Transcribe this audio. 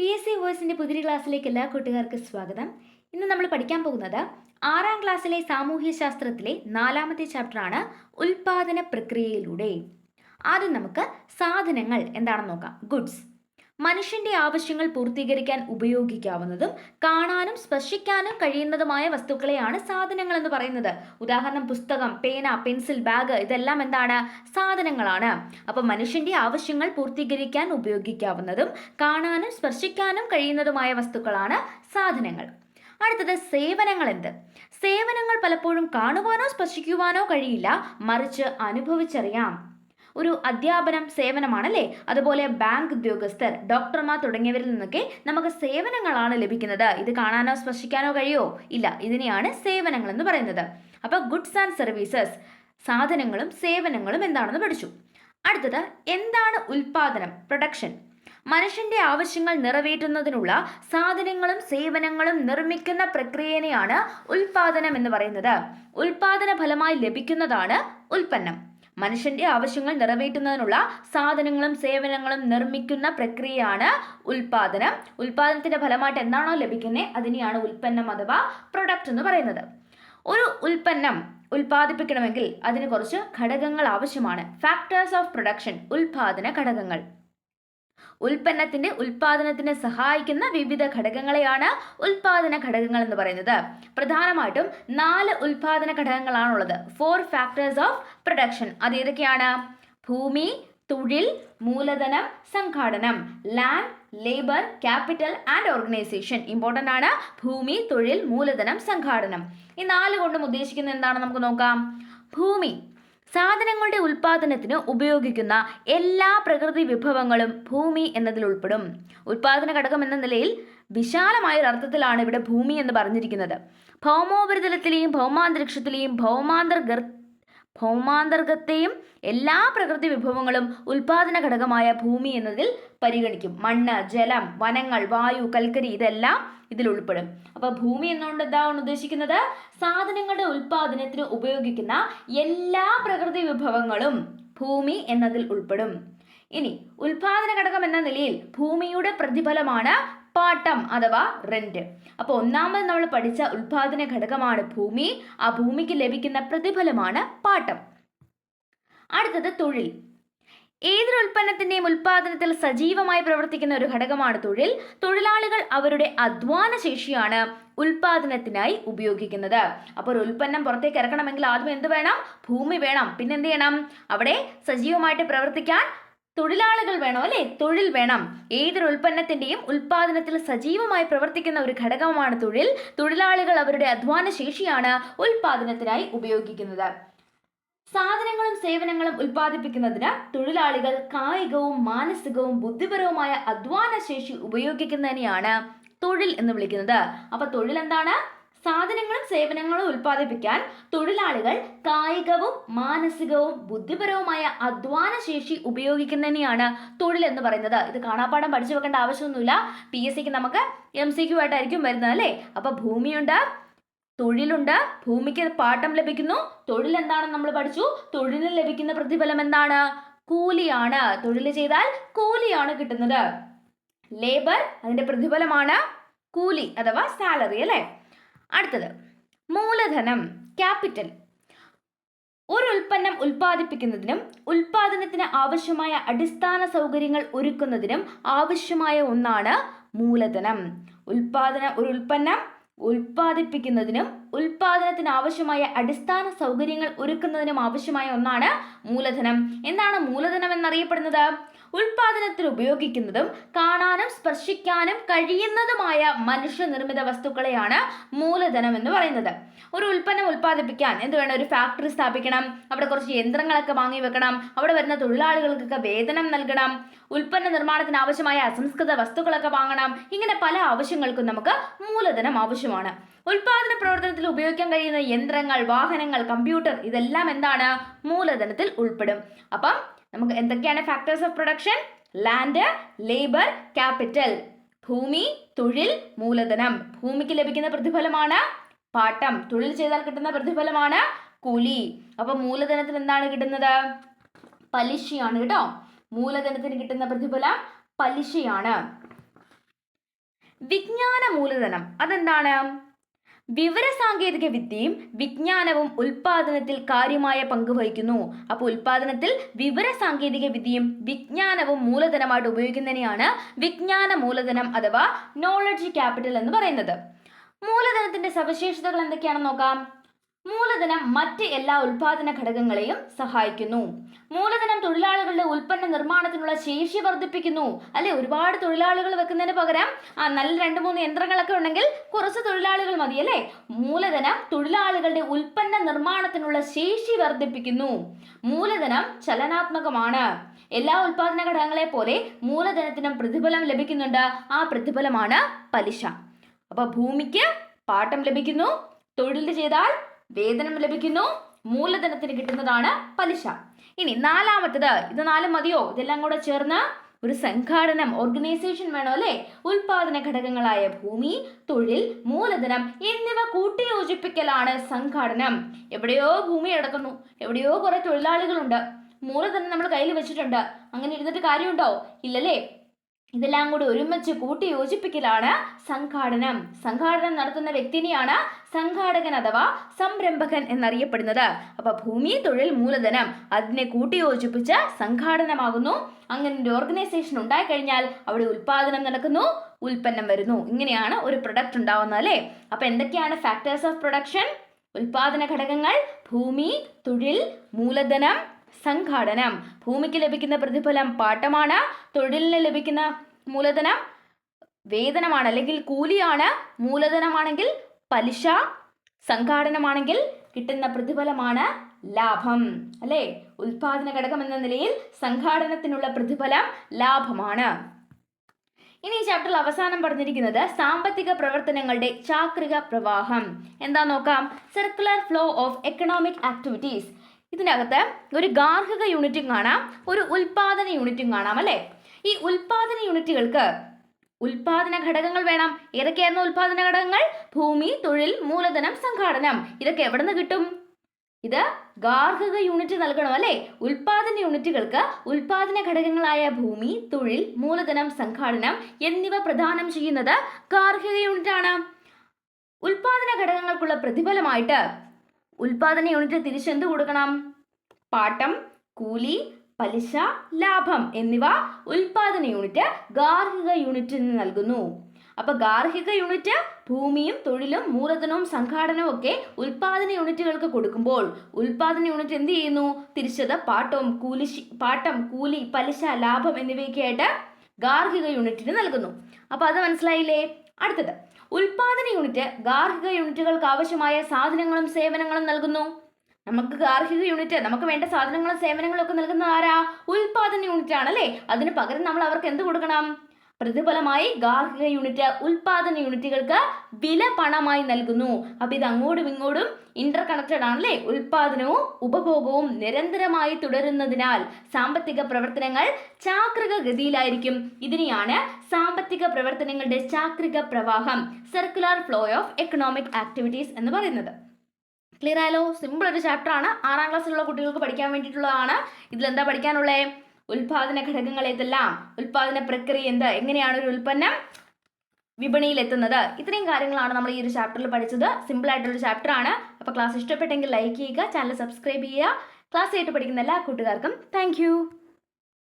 P S C വോയ്സിന്റെ പുതിയ ക്ലാസ്സിലേക്ക് എല്ലാ കൂട്ടുകാർക്കും സ്വാഗതം. ഇന്ന് നമ്മൾ പഠിക്കാൻ പോകുന്നത് ആറാം ക്ലാസ്സിലെ സാമൂഹ്യ ശാസ്ത്രത്തിലെ നാലാമത്തെ ചാപ്റ്ററാണ് ഉൽപാദന പ്രക്രിയയിലൂടെ. ആദ്യം നമുക്ക് സാധനങ്ങൾ എന്താണെന്ന് നോക്കാം. ഗുഡ്സ് മനുഷ്യന്റെ ആവശ്യങ്ങൾ പൂർത്തീകരിക്കാൻ ഉപയോഗിക്കാവുന്നതും കാണാനും സ്പർശിക്കാനും കഴിയുന്നതുമായ വസ്തുക്കളെയാണ് സാധനങ്ങൾ എന്ന് പറയുന്നത്. ഉദാഹരണം പുസ്തകം പേന പെൻസിൽ ബാഗ് ഇതെല്ലാം എന്താണ്? സാധനങ്ങളാണ്. അപ്പോൾ മനുഷ്യന്റെ ആവശ്യങ്ങൾ പൂർത്തീകരിക്കാൻ ഉപയോഗിക്കാവുന്നതും കാണാനും സ്പർശിക്കാനും കഴിയുന്നതുമായ വസ്തുക്കളാണ് സാധനങ്ങൾ. അടുത്തത് സേവനങ്ങൾ എന്ത്? സേവനങ്ങൾ പലപ്പോഴും കാണുവാനോ സ്പർശിക്കുവാനോ കഴിയില്ല. മറിച്ച് അനുഭവിച്ചറിയാം. ഒരു അധ്യാപനം സേവനമാണ് അല്ലേ അതുപോലെ ബാങ്ക് ഉദ്യോഗസ്ഥർ ഡോക്ടർമാർ തുടങ്ങിയവരിൽ നിന്നൊക്കെ നമുക്ക് സേവനങ്ങളാണ് ലഭിക്കുന്നത്. ഇത് കാണാനോ സ്പർശിക്കാനോ കഴിയോ? ഇല്ല ഇതിനെയാണ് സേവനങ്ങൾ എന്ന് പറയുന്നത്. അപ്പോൾ ഗുഡ്സ് ആൻഡ് സർവീസസ് സാധനങ്ങളും സേവനങ്ങളും എന്താണെന്ന് പഠിച്ചു. അടുത്തത് എന്താണ് ഉൽപാദനം? പ്രൊഡക്ഷൻ. മനുഷ്യന്റെ ആവശ്യങ്ങൾ നിറവേറ്റുന്നതിനുള്ള സാധനങ്ങളും സേവനങ്ങളും നിർമ്മിക്കുന്ന പ്രക്രിയനെയാണ് ഉൽപാദനം എന്ന് പറയുന്നത്. ഉൽപാദന ഫലമായി ലഭിക്കുന്നതാണ് ഉൽപ്പന്നം. മനുഷ്യന്റെ ആവശ്യങ്ങൾ നിറവേറ്റുന്നതിനുള്ള സാധനങ്ങളും സേവനങ്ങളും നിർമ്മിക്കുന്ന പ്രക്രിയയാണ് ഉൽപാദനം. ഉൽപാദനത്തിന്റെ ഫലമായിട്ട് എന്താണോ ലഭിക്കുന്നത് അതിനെയാണ് ഉൽപ്പന്നം അഥവാ പ്രൊഡക്റ്റ് എന്ന് പറയുന്നത്. ഒരു ഉൽപ്പന്നം ഉൽപ്പാദിപ്പിക്കണമെങ്കിൽ അതിന് കുറച്ച് ഘടകങ്ങൾ ആവശ്യമാണ്. ഫാക്ടേഴ്സ് ഓഫ് പ്രൊഡക്ഷൻ ഉൽപാദന ഘടകങ്ങൾ. ഉൽപ്പന്നത്തിന്റെ ഉൽപാദനത്തിന് സഹായിക്കുന്ന വിവിധ ഘടകങ്ങളെയാണ് ഉൽപാദന ഘടകങ്ങൾ എന്ന് പറയുന്നത്. പ്രധാനമായിട്ടും നാല് ഉൽപാദന ഘടകങ്ങളാണുള്ളത്. ഫോർ ഫാക്ടേഴ്സ് ഓഫ് പ്രൊഡക്ഷൻ അത് ഏതൊക്കെയാണ്? ഭൂമി തൊഴിൽ മൂലധനം സംഘാടനം land labour capital and organisation important ആണ് ഭൂമി തൊഴിൽ മൂലധനം സംഘാടനം. ഈ നാല് കൊണ്ടും ഉദ്ദേശിക്കുന്നത് എന്താണ്? നമുക്ക് നോക്കാം. ഭൂമി സാധനങ്ങളുടെ ഉൽപാദനത്തിന് ഉപയോഗിക്കുന്ന എല്ലാ പ്രകൃതി വിഭവങ്ങളും ഭൂമി എന്നതിൽ ഉൾപ്പെടും. ഉൽപാദന ഘടകം എന്ന നിലയിൽ വിശാലമായ അർത്ഥത്തിലാണ് ഇവിടെ ഭൂമി എന്ന് പറഞ്ഞിരിക്കുന്നത്. ഭൗമോപരിതലത്തിലെയും ഭൗമാന്തരീക്ഷത്തിലെയും ഭൗമാന്തർഗർ ഭൗമാന്തർഗത്തെയും എല്ലാ പ്രകൃതി വിഭവങ്ങളും ഉൽപാദന ഘടകമായ ഭൂമി എന്നതിൽ പരിഗണിക്കും. മണ്ണ് ജലം വനങ്ങൾ വായു കൽക്കരി ഇതെല്ലാം ഇതിൽ ഉൾപ്പെടും. അപ്പോൾ ഭൂമി എന്നുകൊണ്ട് എന്താണ് ഉദ്ദേശിക്കുന്നത്? സാധനങ്ങളുടെ ഉൽപാദനത്തിന് ഉപയോഗിക്കുന്ന എല്ലാ പ്രകൃതി വിഭവങ്ങളും ഭൂമി എന്നതിൽ ഉൾപ്പെടും. ഇനി ഉൽപാദന ഘടകം എന്ന നിലയിൽ ഭൂമിയുടെ പ്രതിഫലമാണ് പാട്ടം അഥവാ റെന്റ് അപ്പോൾ ഒന്നാമത് നമ്മൾ പഠിച്ച ഉൽപാദന ഘടകമാണ് ഭൂമി. ആ ഭൂമിക്ക് ലഭിക്കുന്ന പ്രതിഫലമാണ് പാട്ടം. അടുത്തത് തൊഴിൽ. ഏതൊരു ഉൽപ്പന്നത്തിന്റെയും ഉൽപാദനത്തിൽ സജീവമായി പ്രവർത്തിക്കുന്ന ഒരു ഘടകമാണ് തൊഴിൽ. തൊഴിലാളികൾ അവരുടെ അധ്വാന ശേഷിയാണ് ഉൽപാദനത്തിനായി ഉപയോഗിക്കുന്നത്. അപ്പോൾ ഒരു ഉൽപ്പന്നം പുറത്തേക്ക് ഇറക്കണമെങ്കിൽ ആദ്യം എന്ത് വേണം? ഭൂമി വേണം. പിന്നെ എന്ത് ചെയ്യണം? അവിടെ സജീവമായിട്ട് പ്രവർത്തിക്കാൻ തൊഴിലാളികൾ വേണം അല്ലേ? തൊഴിൽ വേണം. ഏതൊരു ഉൽപ്പന്നത്തിന്റെയും ഉൽപാദനത്തിൽ സജീവമായി പ്രവർത്തിക്കുന്ന ഒരു ഘടകമാണ് തൊഴിൽ. തൊഴിലാളികൾ അവരുടെ അധ്വാന ശേഷിയാണ് ഉൽപാദനത്തിനായി ഉപയോഗിക്കുന്നത്. സാധനങ്ങളും സേവനങ്ങളും ഉൽപ്പാദിപ്പിക്കുന്നതിന് തൊഴിലാളികൾ കായികവും മാനസികവും ബുദ്ധിപരവുമായ അധ്വാന ശേഷി ഉപയോഗിക്കുന്നതിനെയാണ് തൊഴിൽ എന്ന് വിളിക്കുന്നത്. അപ്പൊ തൊഴിൽ എന്താണ്? സാധനങ്ങളും സേവനങ്ങളും ഉൽപ്പാദിപ്പിക്കാൻ തൊഴിലാളികൾ കായികവും മാനസികവും ബുദ്ധിപരവുമായ അധ്വാന ശേഷി ഉപയോഗിക്കുന്നതിനെയാണ് തൊഴിൽ എന്ന് പറയുന്നത്. ഇത് കാണാപ്പാടം പഠിച്ചു വെക്കേണ്ട ആവശ്യമൊന്നുമില്ല. പി എസ് സിക്ക് നമുക്ക് എം സി ക്യു ആയിട്ടായിരിക്കും വരുന്നത് അല്ലേ? അപ്പൊ ഭൂമിയുണ്ട് തൊഴിലുണ്ട് ഭൂമിക്ക് പാട്ടം ലഭിക്കുന്നു. തൊഴിൽ എന്താണെന്ന് നമ്മൾ പഠിച്ചു? തൊഴിലിന് ലഭിക്കുന്ന പ്രതിഫലം എന്താണ്? കൂലിയാണ്. തൊഴിൽ ചെയ്താൽ കൂലിയാണ് കിട്ടുന്നത്. ലേബർ അതിന്റെ പ്രതിഫലമാണ് കൂലി അഥവാ സാലറി അല്ലേ? അടുത്തത് മൂലധനം ക്യാപിറ്റൽ ഒരു ഉൽപ്പന്നം ഉൽപ്പാദിപ്പിക്കുന്നതിനും ഉൽപാദനത്തിന് ആവശ്യമായ അടിസ്ഥാന സൗകര്യങ്ങൾ ഒരുക്കുന്നതിനും ആവശ്യമായ ഒന്നാണ് മൂലധനം. ഉൽപാദന ഒരു ഉൽപ്പന്നം ഉൽപാദിപ്പിക്കുന്നതിനും ഉൽപാദനത്തിന് ആവശ്യമായ അടിസ്ഥാന സൗകര്യങ്ങൾ ഒരുക്കുന്നതിനും ആവശ്യമായ ഒന്നാണ് മൂലധനം. എന്താണ് മൂലധനം എന്നറിയപ്പെടുന്നത്? ഉൽപാദനത്തിൽ ഉപയോഗിക്കുന്നതും കാണാനും സ്പർശിക്കാനും കഴിയുന്നതുമായ മനുഷ്യനിർമ്മിത വസ്തുക്കളെയാണ് മൂലധനം എന്ന് പറയുന്നത്. ഒരു ഉൽപ്പന്നം ഉൽപ്പാദിപ്പിക്കാൻ എന്ത് വേണം? ഒരു ഫാക്ടറി സ്ഥാപിക്കണം. അവിടെ കുറച്ച് യന്ത്രങ്ങളൊക്കെ വാങ്ങി വെക്കണം. അവിടെ വരുന്ന തൊഴിലാളികൾക്കൊക്കെ വേതനം നൽകണം. ഉൽപ്പന്ന നിർമ്മാണത്തിന് ആവശ്യമായ അസംസ്കൃത വസ്തുക്കളൊക്കെ വാങ്ങണം. ഇങ്ങനെ പല ആവശ്യങ്ങൾക്കും നമുക്ക് മൂലധനം ആവശ്യമാണ്. ഉൽപാദന പ്രവർത്തനത്തിൽ ഉപയോഗിക്കാൻ കഴിയുന്ന യന്ത്രങ്ങൾ വാഹനങ്ങൾ കമ്പ്യൂട്ടർ ഇതെല്ലാം എന്താണ്? മൂലധനത്തിൽ ഉൾപ്പെടും. അപ്പം നമുക്ക് എന്തൊക്കെയാണ് factors of production land labour capital ഭൂമി തൊഴിൽ മൂലധനം. ഭൂമിക്ക് ലഭിക്കുന്ന പ്രതിഫലമാണ് പാട്ടം. തൊഴിൽ ചെയ്താൽ കിട്ടുന്ന പ്രതിഫലമാണ് കൂലി. അപ്പം മൂലധനത്തിന് എന്താണ് കിട്ടുന്നത്? പലിശയാണ് കേട്ടോ. മൂലധനത്തിന് കിട്ടുന്ന പ്രതിഫലം പലിശയാണ്. വിജ്ഞാന മൂലധനം. അതെന്താണ്? വിവരസാങ്കേതിക വിദ്യയും വിജ്ഞാനവും ഉൽപാദനത്തിൽ കാര്യമായ പങ്ക് വഹിക്കുന്നു. അപ്പോൾ ഉൽപാദനത്തിൽ വിവരസാങ്കേതിക വിദ്യയും വിജ്ഞാനവും മൂലധനമായിട്ട് ഉപയോഗിക്കുന്നതിനെയാണ് വിജ്ഞാന മൂലധനം അഥവാ നോളജ് ക്യാപിറ്റൽ എന്ന് പറയുന്നത്. മൂലധനത്തിന്റെ സവിശേഷതകൾ എന്തൊക്കെയാണെന്ന് നോക്കാം. മൂലധനം മറ്റ് എല്ലാ ഉൽപാദന ഘടകങ്ങളെയും സഹായിക്കുന്നു. മൂലധനം തൊഴിലാളികളുടെ ഉൽപ്പന്ന നിർമ്മാണത്തിനുള്ള ശേഷി വർദ്ധിപ്പിക്കുന്നു. അല്ലെ? ഒരുപാട് തൊഴിലാളികൾ വെക്കുന്നതിന് പകരം ആ നല്ല രണ്ട് മൂന്ന് യന്ത്രങ്ങളൊക്കെ ഉണ്ടെങ്കിൽ കുറച്ച് തൊഴിലാളികൾ മതി അല്ലേ? മൂലധനം തൊഴിലാളികളുടെ ഉൽപ്പന്ന നിർമ്മാണത്തിനുള്ള ശേഷി വർദ്ധിപ്പിക്കുന്നു. മൂലധനം ചലനാത്മകമാണ്. എല്ലാ ഉൽപാദന ഘടകങ്ങളെ പോലെ മൂലധനത്തിനും പ്രതിഫലം ലഭിക്കുന്നുണ്ട്. ആ പ്രതിഫലമാണ് പലിശ. അപ്പൊ ഭൂമിക്ക് പാട്ടം ലഭിക്കുന്നു. തൊഴിൽ ചെയ്താൽ വേതനം ലഭിക്കുന്നു മൂലധനത്തിന് കിട്ടുന്നതാണ് പലിശ. ഇനി നാലാമത്തത് ഇത് നാല് മതിയോ? ഇതെല്ലാം കൂടെ ചേർന്ന് ഒരു സംഘാടനം ഓർഗനൈസേഷൻ വേണോ അല്ലേ? ഉൽപാദന ഘടകങ്ങളായ ഭൂമി തൊഴിൽ മൂലധനം എന്നിവ കൂട്ടിയോജിപ്പിക്കലാണ് സംഘാടനം. എവിടെയോ ഭൂമി അടക്കുന്നു എവിടെയോ കുറെ തൊഴിലാളികളുണ്ട്. മൂലധനം നമ്മൾ കയ്യിൽ വെച്ചിട്ടുണ്ട്. അങ്ങനെ ഇരുന്നിട്ട് കാര്യമുണ്ടോ? ഇല്ലല്ലേ? ഇതെല്ലാം കൂടി ഒരുമിച്ച് കൂട്ടി യോജിപ്പിക്കലാണ് സംഘാടനം. സംഘാടനം നടത്തുന്ന വ്യക്തിനെയാണ് സംഘാടകൻ അഥവാ സംരംഭകൻ എന്നറിയപ്പെടുന്നത്. അപ്പൊ ഭൂമി തൊഴിൽ മൂലധനം അതിനെ കൂട്ടി യോജിപ്പിച്ച് സംഘാടനമാകുന്നു. അങ്ങനെ ഒരു ഓർഗനൈസേഷൻ ഉണ്ടായിക്കഴിഞ്ഞാൽ അവിടെ ഉൽപാദനം നടക്കുന്നു ഉൽപ്പന്നം വരുന്നു. ഇങ്ങനെയാണ് ഒരു പ്രൊഡക്റ്റ് ഉണ്ടാവുന്നത് അല്ലേ? അപ്പൊ എന്തൊക്കെയാണ് ഫാക്ടേഴ്സ് ഓഫ് പ്രൊഡക്ഷൻ ഉൽപാദന ഘടകങ്ങൾ ഭൂമി തൊഴിൽ മൂലധനം സംഘാടനം. ഭൂമിക്ക് ലഭിക്കുന്ന പ്രതിഫലം പാട്ടമാണ് തൊഴിലിന് ലഭിക്കുന്ന മൂലധനം വേതനമാണ് അല്ലെങ്കിൽ കൂലിയാണ് മൂലധനമാണെങ്കിൽ പലിശ സംഘാടനമാണെങ്കിൽ കിട്ടുന്ന പ്രതിഫലമാണ് ലാഭം. അല്ലേ? ഉൽപാദന ഘടകം എന്ന നിലയിൽ സംഘാടനത്തിനുള്ള പ്രതിഫലം ലാഭമാണ്. ഇനി ഈ ചാപ്റ്ററിൽ അവസാനം പറഞ്ഞിരിക്കുന്നത് സാമ്പത്തിക പ്രവർത്തനങ്ങളുടെ ചാക്രിക പ്രവാഹം. എന്താ നോക്കാം? Circular flow of economic activities ഇതിനകത്ത് ഒരു ഗാർഹിക യൂണിറ്റും കാണാം ഒരു ഉൽപാദന യൂണിറ്റും കാണാം അല്ലേ? ഈ ഉൽപാദന യൂണിറ്റുകൾക്ക് ഉൽപാദന ഘടകങ്ങൾ വേണം. ഏതൊക്കെയായിരുന്നു ഉൽപാദന ഘടകങ്ങൾ? ഭൂമി തൊഴിൽ മൂലധനം സംഘാടനം. ഇതൊക്കെ എവിടെ നിന്ന് കിട്ടും? ഇത് ഗാർഹിക യൂണിറ്റ് നൽകണം അല്ലേ? ഉൽപാദന യൂണിറ്റുകൾക്ക് ഉൽപാദന ഘടകങ്ങളായ ഭൂമി തൊഴിൽ മൂലധനം സംഘാടനം എന്നിവ പ്രദാനം ചെയ്യുന്നത് ഗാർഹിക യൂണിറ്റാണ്. ഉൽപാദന ഘടകങ്ങൾക്കുള്ള പ്രതിഫലമായിട്ട് ഉൽപാദന യൂണിറ്റ് തിരിച്ചെന്ത് കൊടുക്കണം? പാട്ടം കൂലി പലിശ ലാഭം എന്നിവ ഉൽപാദന യൂണിറ്റ് ഗാർഹിക യൂണിറ്റിന് നൽകുന്നു. അപ്പൊ ഗാർഹിക യൂണിറ്റ് ഭൂമിയും തൊഴിലും മൂലധനവും സംഘാടനവും ഒക്കെ ഉൽപാദന യൂണിറ്റുകൾക്ക് കൊടുക്കുമ്പോൾ ഉൽപാദന യൂണിറ്റ് എന്ത് ചെയ്യുന്നു? തിരിച്ചത് പാട്ടവും കൂലി പാട്ടം കൂലി പലിശ ലാഭം എന്നിവയൊക്കെ ആയിട്ട് ഗാർഹിക യൂണിറ്റിന് നൽകുന്നു. അപ്പൊ അത് മനസ്സിലായില്ലേ? അടുത്തത്. ഉൽപാദന യൂണിറ്റ് ഗാർഹിക യൂണിറ്റുകൾക്ക് ആവശ്യമായ സാധനങ്ങളും സേവനങ്ങളും നൽകുന്നു. നമുക്ക് ഗാർഹിക യൂണിറ്റ് നമുക്ക് വേണ്ട സാധനങ്ങളും സേവനങ്ങളും ഒക്കെ നൽകുന്ന ആരാ? ഉൽപാദന യൂണിറ്റ് ആണ് അല്ലേ? അതിന് പകരം നമ്മൾ അവർക്ക് എന്ത് കൊടുക്കണം? പ്രതിഫലമായി ഗാർഹിക യൂണിറ്റ് ഉൽപാദന യൂണിറ്റുകൾക്ക് വില പണമായി നൽകുന്നു. അപ്പൊ ഇത് അങ്ങോട്ടും ഇങ്ങോട്ടും ഇന്റർ കണക്റ്റഡ് ആണല്ലേ? ഉൽപാദനവും ഉപഭോഗവും നിരന്തരമായി തുടരുന്നതിനാൽ സാമ്പത്തിക പ്രവർത്തനങ്ങൾ ചാക്രിക ഗതിയിലായിരിക്കും. ഇതിനെയാണ് സാമ്പത്തിക പ്രവർത്തനങ്ങളുടെ ചാക്രിക പ്രവാഹം circular flow of economic activities എന്ന് പറയുന്നത്. ക്ലിയർ ആയാലോ സിമ്പിൾ ഒരു ചാപ്റ്റർ ആണ്. ആറാം ക്ലാസ്സിലുള്ള കുട്ടികൾക്ക് പഠിക്കാൻ വേണ്ടിയിട്ടുള്ളതാണ്. ഇതിലെന്താ പഠിക്കാനുള്ളത് ഉൽപാദന ഘടകങ്ങൾ ഏതെല്ലാം? ഉൽപാദന പ്രക്രിയ എന്ത്? എങ്ങനെയാണ് ഒരു ഉൽപ്പന്നം വിപണിയിൽ എത്തുന്നത് ഇത്രയും കാര്യങ്ങളാണ് നമ്മൾ ഈ ഒരു ചാപ്റ്ററിൽ പഠിച്ചത്. സിമ്പിൾ ആയിട്ടുള്ള ചാപ്റ്റർ ആണ്. അപ്പോൾ ക്ലാസ് ഇഷ്ടപ്പെട്ടെങ്കിൽ ലൈക്ക് ചെയ്യുക ചാനൽ സബ്സ്ക്രൈബ് ചെയ്യുക. ക്ലാസ് ആയിട്ട് പഠിക്കുന്ന എല്ലാ കൂട്ടുകാർക്കും താങ്ക്